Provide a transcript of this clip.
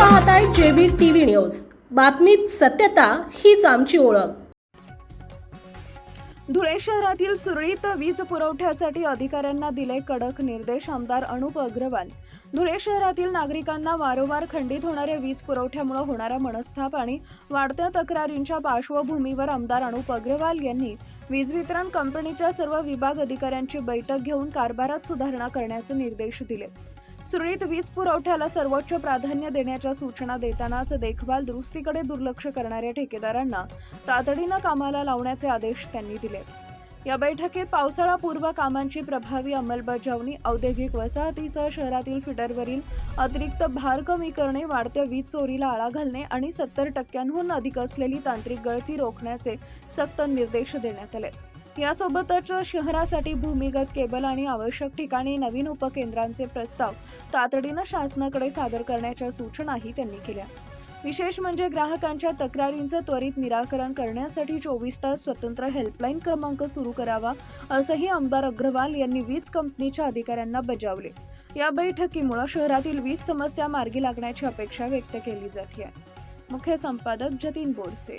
पाहताय JB TV news. बातमीत सत्यता हीच आमची ओळख. धुळे शहरातील सुरळीत वीज पुरवठ्यासाठी अधिकाऱ्यांना दिले कडक निर्देश आमदार अनुप अग्रवाल. धुळे शहरातील नागरिकांना वारंवार खंडित होणाऱ्या वीज पुरवठ्यामुळे होणारा मनस्ताप आणि वाढत्या तक्रारींच्या पार्श्वभूमीवर आमदार अनुप अग्रवाल यांनी वीज वितरण कंपनीच्या सर्व विभाग अधिकाऱ्यांची बैठक घेऊन कारभारात सुधारणा करण्याचे निर्देश दिले. सुरळीत वीज पुरवठ्याला सर्वोच्च प्राधान्य देण्याच्या सूचना देतानाच देखभाल दुरुस्तीकडे दुर्लक्ष करणाऱ्या ठेकेदारांना तातडीनं कामाला लावण्याचे आदेश त्यांनी दिले. या बैठकीत पावसाळापूर्व कामांची प्रभावी अंमलबजावणी औद्योगिक वसाहतीसह शहरातील फिटरवरील अतिरिक्त भार कमी करणे वाढत्या वीज चोरीला आळा घालणे आणि सत्तर टक्क्यांहून अधिक असलेली तांत्रिक गळती रोखण्याचे सक्त निर्देश देण्यात आले. यासोबतच शहरासाठी भूमिगत केबल आणि आवश्यक ठिकाणी नवीन उपकेंद्रांचे प्रस्ताव तातडीनं शासनाकडे सादर करण्याच्या सूचनाही त्यांनी केल्या. विशेष म्हणजे ग्राहकांच्या तक्रारींचं त्वरित निराकरण करण्यासाठी चोवीस तास स्वतंत्र हेल्पलाईन क्रमांक सुरू करावा असंही आमदार अग्रवाल यांनी वीज कंपनीच्या अधिकाऱ्यांना बजावले. या बैठकीमुळे शहरातील वीज समस्या मार्गी लागण्याची अपेक्षा व्यक्त केली जाते मुख्य संपादक जतीन बोरसे